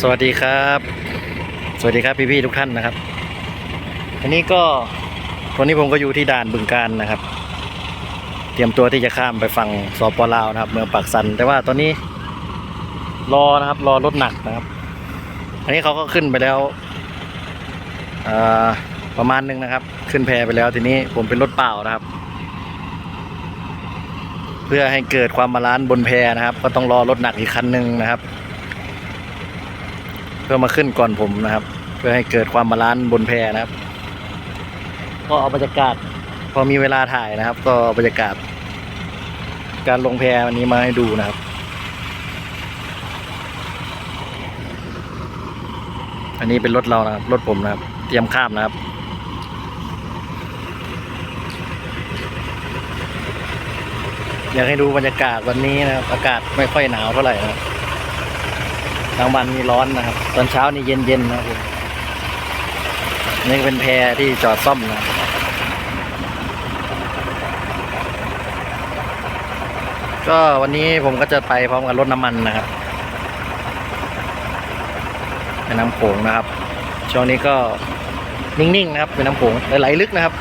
สวัสดีครับ สวัสดีครับพี่ๆทุกท่านนะครับอันนี้ก็วันนี้ผมก็อยู่ที่ด่านบึงการนะครับ เตรียมตัวที่จะข้ามไปฝั่งสปลาวนะครับ เมืองปากสัน แต่ว่าตอนนี้รอนะครับรอรถหนักนะครับ อันนี้เขาก็ขึ้นไปแล้วประมาณหนึงนะครับ ขึ้นแพไปแล้วทีนี้ผมเป็นรถเปล่านะครับ เพื่อให้เกิดความบาลานซ์บนแพนะครับ ก็ต้องรอรถหนักอีกคันหนึ่งนะครับ พื่อมาขึ้นก่อนผมนะครับ เพื่อให้เกิดความบาลานซ์บนแพนะครับ ก็เอาบรรยากาศ พอมีเวลาถ่ายนะครับ ก็เอาบรรยากาศ การลงแพวันนี้มาให้ดูนะครับ อันนี้เป็นรถเรานะครับ รถผมนะครับ เตรียมข้ามนะครับอยากให้ดูบรรยากาศวันนี้นะครับ อากาศไม่ค่อยหนาวเท่าไหร่นะครับ กลางวันมีร้อนนะครับ ตอนเช้านี่เย็นๆนะครับนี่เป็นแพที่จอดซ่อมนะก็วันนี้ผมก็จะไปพร้อมกับรถน้ำมันนะครับแม่น้ำโขงนะครับ ช่วงนี้ก็นิ่งๆนะครับเป็นน้ำโขงไหลลึกนะครับ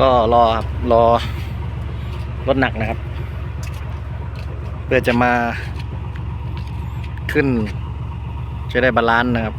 ก็รอครับรอ รถหนักนะครับ เพื่อจะมาขึ้นจะได้บาลานซ์นะครับ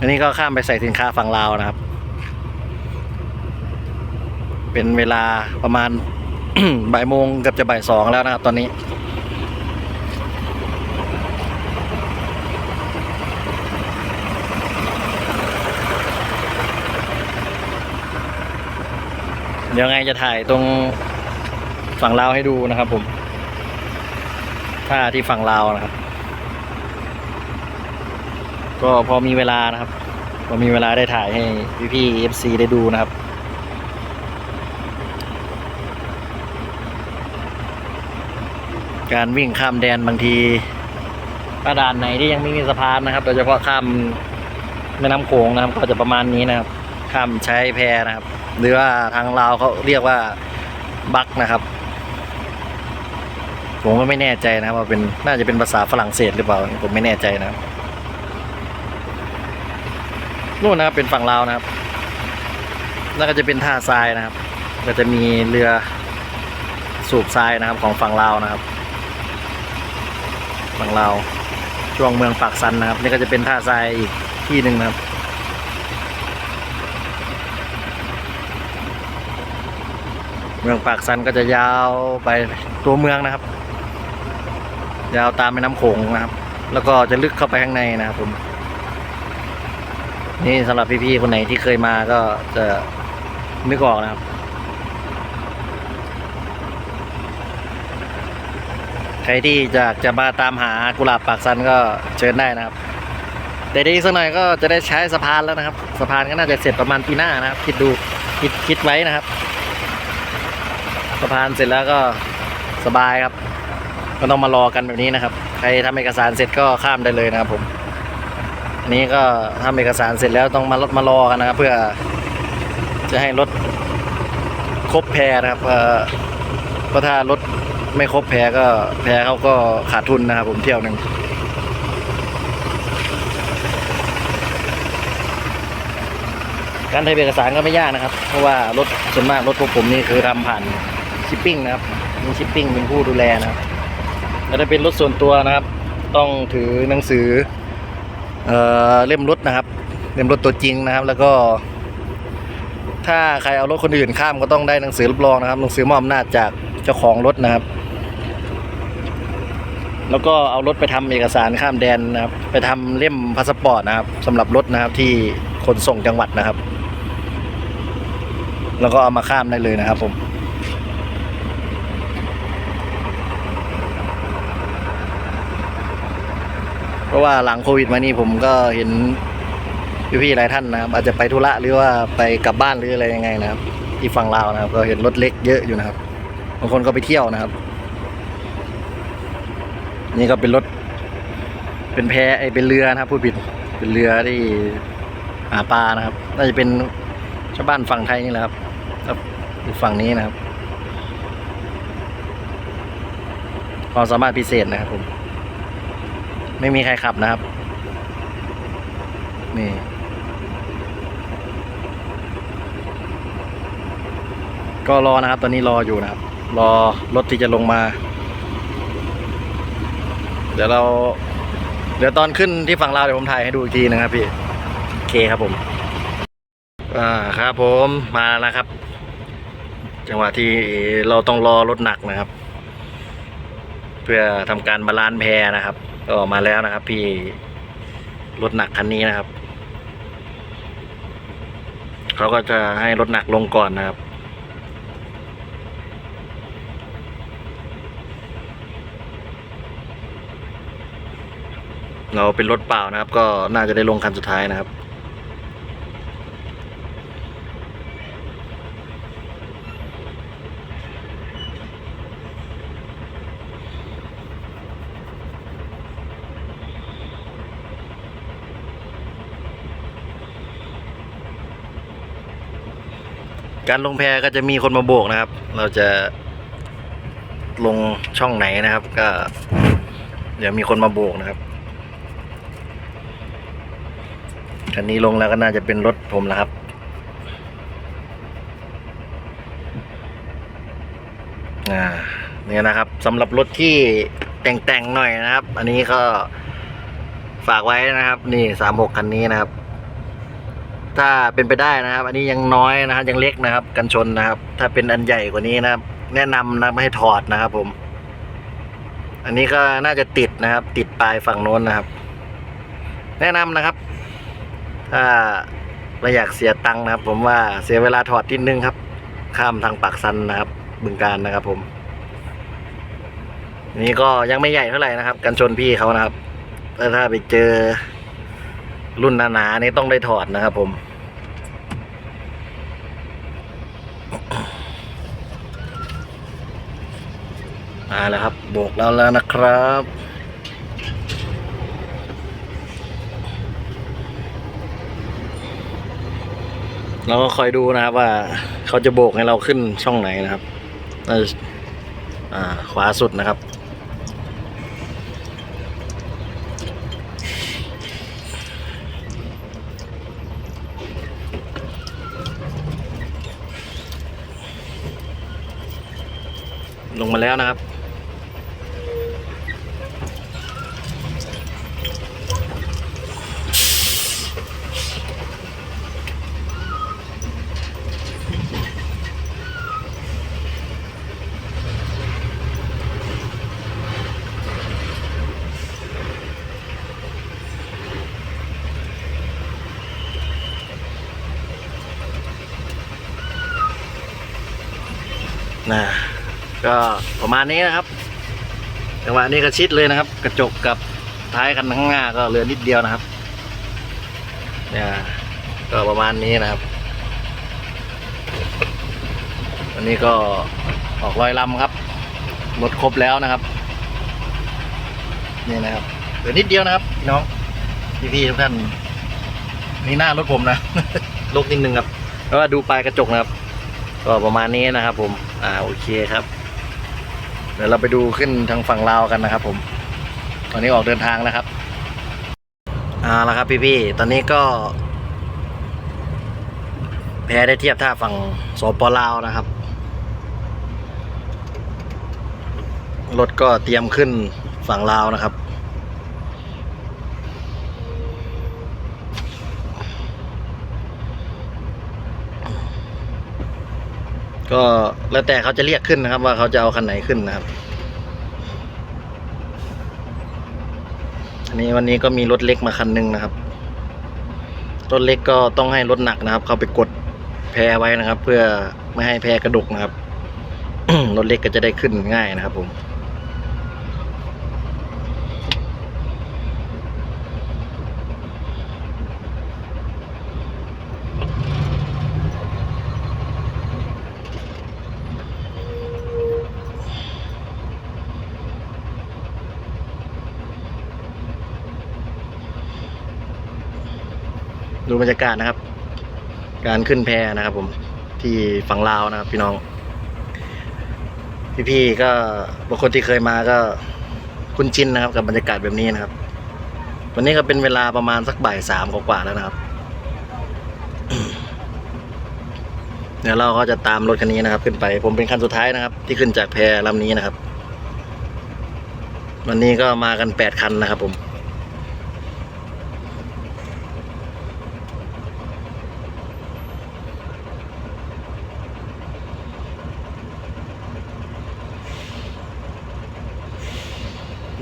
อันนี้ก็ข้ามไปใส่สินค้าฝั่งลาวนะครับ เป็นเวลาประมาณบ่ายโมงเกือบจะบ่ายสองแล้วนะครับตอนนี้ เดี๋ยวไงจะถ่ายตรงฝั่งลาวให้ดูนะครับผมท่าที่ฝั่งลาวนะครับ ก็พอมีเวลานะครับ พอมีเวลาได้ถ่ายให้พี่ๆ FC ได้ดูนะครับ การวิ่งข้ามแดนบางทีถ้าด่านไหนที่ยังไม่มีสะพานนะครับ โดยเฉพาะข้ามแม่น้ำโขงนะครับ ก็จะประมาณนี้นะครับ ข้ามใช้แพนะครับ หรือว่าทางลาวเขาเรียกว่าบักนะครับ ผมก็ไม่แน่ใจนะครับว่าเป็นน่าจะเป็นภาษาฝรั่งเศสหรือเปล่าผมไม่แน่ใจนะนู่นนะครับเป็นฝั่งลาวนะครับ แล้วก็จะเป็นท่าทรายนะครับ ก็จะมีเรือสูบทรายนะครับของฝั่งลาวนะครับ ฝั่งลาวช่วงเมืองปากซันนะครับ นี่ก็จะเป็นท่าทรายอีกที่หนึ่งนะครับ เมืองปากซันก็จะยาวไปตัวเมืองนะครับ ยาวตามแม่น้ำโขงนะครับ แล้วก็จะลึกเข้าไปข้างในนะครับผม นี่สำหรับพี่ๆคนไหนที่เคยมาก็จะนึกออกนะครับ ใครที่จะจะมาตามหากุหลาบปากซันก็เชิญได้นะครับแต่ดีสักหน่อยก็จะได้ใช้สะพานแล้วนะครับ สะพานก็น่าจะเสร็จประมาณปีหน้านะครับ คิดดูคิดคิดไว้นะครับ สะพานเสร็จแล้วก็สบายครับ ก็ต้องมารอกันแบบนี้นะครับ ใครทำเอกสารเสร็จก็ข้ามได้เลยนะครับ ผมอันนี้ก็ทำเอกสารเสร็จแล้วต้องมารถมารอกันนะครับ เพื่อจะให้รถครบแพรนะครับเอ่อเพราะถ้ารถไม่ครบแพรก็แพรเขาก็ขาดทุนนะครับ ผมเที่ยวหนึ่งการทำเอกสารก็ไม่ยากนะครับ เพราะว่ารถส่วนมากรถพวกผมนี่คือทำผ่าน ชิปปิ้งนะครับมีชิปปิ้งเป็นผู้ดูแลนะครับแล้วถ้าเป็นรถส่วนตัวนะครับ ต้องถือหนังสือเอ่อเล่มรถนะครับ เล่มรถตัวจริงนะครับ แล้วก็ ถ้าใครเอารถคนอื่นข้ามก็ต้องได้หนังสือรับรองนะครับหนังสือมอบอำนาจจากเจ้าของรถนะครับ แล้วก็เอารถไปทำเอกสารข้ามแดนนะครับ ไปทำเล่มพาสปอร์ตนะครับสำหรับรถนะครับที่ขนส่งจังหวัดนะครับแล้วก็เอามาข้ามได้เลยนะครับผม เพราะว่าหลังโควิดมานี่ผมก็เห็นพี่ๆหลายท่านนะครับ อาจจะไปธุระหรือว่าไปกลับบ้านหรืออะไรยังไงนะครับที่ฝั่งลาวนะครับ ก็เห็นรถเล็กเยอะอยู่นะครับบางคนก็ไปเที่ยวนะครับ นี่ก็เป็นรถ เป็นแพไอเป็นเรือนะครับผู้ผิดเป็นเรือที่หาปลานะครับน่าจะเป็นชาวบ้านฝั่งไทยนี่แหละครับครับฝั่งนี้นะครับความสามารถพิเศษนะครับผม ไม่มีใครขับนะครับ นี่ก็รอนะครับ ตอนนี้รออยู่นะครับ รอรถที่จะลงมา เดี๋ยวเรา เดี๋ยวตอนขึ้นที่ฝั่งลาวเดี๋ยวผมถ่ายให้ดูอีกทีนะครับพี่ โอเคครับผม อ่าครับผมมาแล้วครับ จังหวะที่เราต้องรอรถหนักนะครับ พื่อทำการบาลานซ์แพรนะครับ ก็มาแล้วนะครับ พี่รถหนักคันนี้นะครับเขาก็จะให้รถหนักลงก่อนนะครับเราเป็นรถเปล่านะครับ ก็น่าจะได้ลงคันสุดท้ายนะครับ การลงแพก็จะมีคนมาโบกนะครับ เราจะลงช่องไหนนะครับ ก็ เดี๋ยวมีคนมาโบกนะครับคันนี้ลงแล้วก็น่าจะเป็นรถผมแล้วครับอ่าเนี่ยนะครับสำหรับรถที่แต่งๆหน่อยนะครับ อันนี้ก็ฝากไว้นะครับ นี่สามหกคันนี้นะครับ ถ้าเป็นไปได้นะครับ อันนี้ยังน้อยนะครับยังเล็กนะครับ กันชนนะครับ ถ้าเป็นอันใหญ่กว่านี้นะครับ แนะนำนะไม่ให้ถอดนะครับ ผม อันนี้ก็น่าจะติดนะครับ ติดปลายฝั่งโน้นนะครับ แนะนำนะครับ ถ้าไม่อยากเสียตังค์นะครับ ผมว่าเสียเวลาถอดทิดนึงครับ ข้ามทางปากซันนะครับ บึงการนะครับ ผมอันนี้ก็ยังไม่ใหญ่เท่าไหร่นะครับ กันชนพี่เขานะครับแต่ถ้าไปเจอรุ่นหนาๆนี่ต้องได้ถอดนะครับผม มาแล้วครับโบกแล้วแล้วนะครับ เราก็คอยดูนะครับว่าเขาจะโบกให้เราขึ้นช่องไหนนะครับขวาสุดนะครับ งมาแล้วนะครับนะ ก็ประมาณนี้นะครับจังหวะนี้ก็ชิดเลยนะครับ กระจกกับท้ายคันข้างหน้าก็เหลือนิดเดียวนะครับเนี่ยก็ประมาณนี้นะครับวันนี้ก็ออกรอยลำครับรถครบแล้วนะครับนี่นะครับเหลือนิดเดียวนะครับพี่น้องพี่ๆทุกท่านนี่หน้ารถผมนะลกนิดนึงครับแล้วดูปลายกระจกนะครับ ก็ประมาณนี้นะครับผม อ่าโอเคครับ เดี๋ยวเราไปดูขึ้นทางฝั่งลาวกันนะครับ ผม ตอนนี้ออกเดินทางแล้วครับอ่าแล้วครับพี่ๆตอนนี้ก็ แพได้เทียบท่าฝั่งสปลาวนะครับรถก็เตรียมขึ้นฝั่งลาวนะครับ ก็แล้วแต่เขาจะเรียกขึ้นนะครับ ว่าเขาจะเอาคันไหนขึ้นนะครับ อันนี้วันนี้ก็มีรถเล็กมาคันหนึงนะครับ รถเล็กก็ต้องให้รถหนักนะครับ เขาไปกดแพรไว้นะครับ เพื่อไม่ให้แพรกระดกนะครับรถเล็กก็จะได้ขึ้นง่ายนะครับผม บรรยากาศนะครับ การขึ้นแพนะครับ ผมที่ฝั่งลาวนะครับ พี่น้อง พี่ๆก็บางคนที่เคยมาก็คุ้นชินนะครับ กับบรรยากาศแบบนี้นะครับ วันนี้ก็เป็นเวลาประมาณสักบ่ายสามกว่าๆแล้วนะครับเดี๋ยวเราก็จะตามรถคันนี้นะครับ ขึ้นไป ผมเป็นคันสุดท้ายนะครับ ที่ขึ้นจากแพลำนี้นะครับ วันนี้ก็มากันแปดคันนะครับผม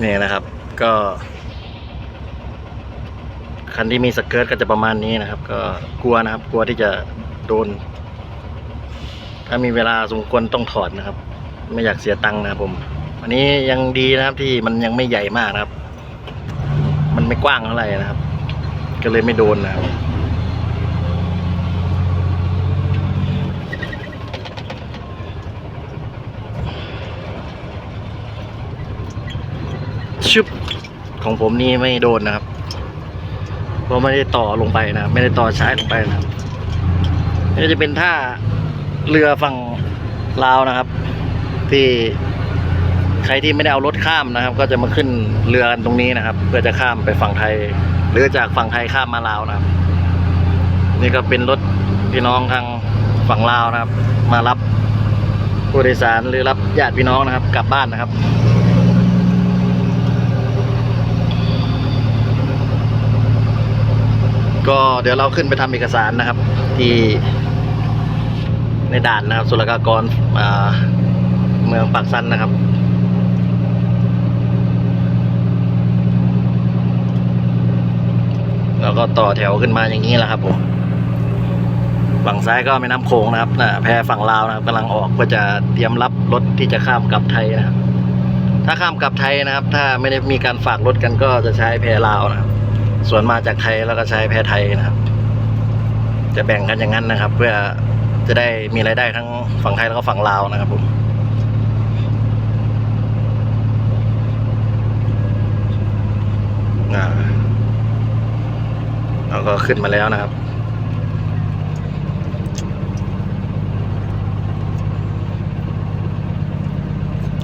เนี่ยนะครับ ก็ คันที่มีสเกิร์ตก็จะประมาณนี้นะครับ ก็กลัวนะครับ กลัวที่จะโดน ถ้ามีเวลาสมควรต้องถอดนะครับ ไม่อยากเสียตังค์นะครับผม อันนี้ยังดีนะครับที่มันยังไม่ใหญ่มากนะครับ มันไม่กว้างเท่าไหร่นะครับ ก็เลยไม่โดนนะครับ ชุบ ของผมนี่ไม่โดนนะครับเพราะไม่ได้ต่อลงไปนะไม่ได้ต่อใช้ลงไปนะนี่จะเป็นท่าเรือฝั่งลาวนะครับ ที่ใครที่ไม่ได้เอารถข้ามนะครับ ก็จะมาขึ้นเรือกันตรงนี้นะครับเพื่อจะข้ามไปฝั่งไทย หรือจากฝั่งไทยข้ามมาลาวนะครับ นี่ก็เป็นรถพี่น้องทางฝั่งลาวนะครับ มารับผู้โดยสารหรือรับญาติพี่น้องนะครับ กลับบ้านนะครับ ก็เดี๋ยวเราขึ้นไปทำเอกสารนะครับ ที่ในด่านนะครับ สุลกากรเมืองปากซันนะครับแล้วก็ต่อแถวขึ้นมาอย่างนี้แหละครับผมฝั่งซ้ายก็แม่น้ำโขงนะครับนะแพฝั่งลาวนะครับกำลังออกเพื่อจะเตรียมรับรถที่จะข้ามกลับไทยนะครับ ถ้าข้ามกลับไทยนะครับ ถ้าไม่ได้มีการฝากรถกันก็จะใช้แพลาวนะครับ ส่วนมาจากไทยแล้วก็ใช้แพไทยนะครับ จะแบ่งกันอย่างนั้นนะครับ เพื่อจะได้มีรายได้ทั้งฝั่งไทยแล้วก็ฝั่งลาวนะครับผมอ่าเราก็ขึ้นมาแล้วนะครับ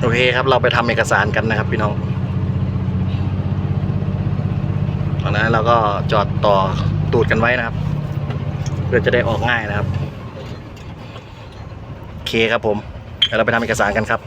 โอเคครับเราไปทำเอกสารกันนะครับพี่น้อง ตอ นนั้นเราก็จอดต่อตูดกันไว้นะครับ เพื่อจะได้ออกง่ายนะครับ โอเคครับผมเดี๋ยวเราไปทำเอกสารกันครับ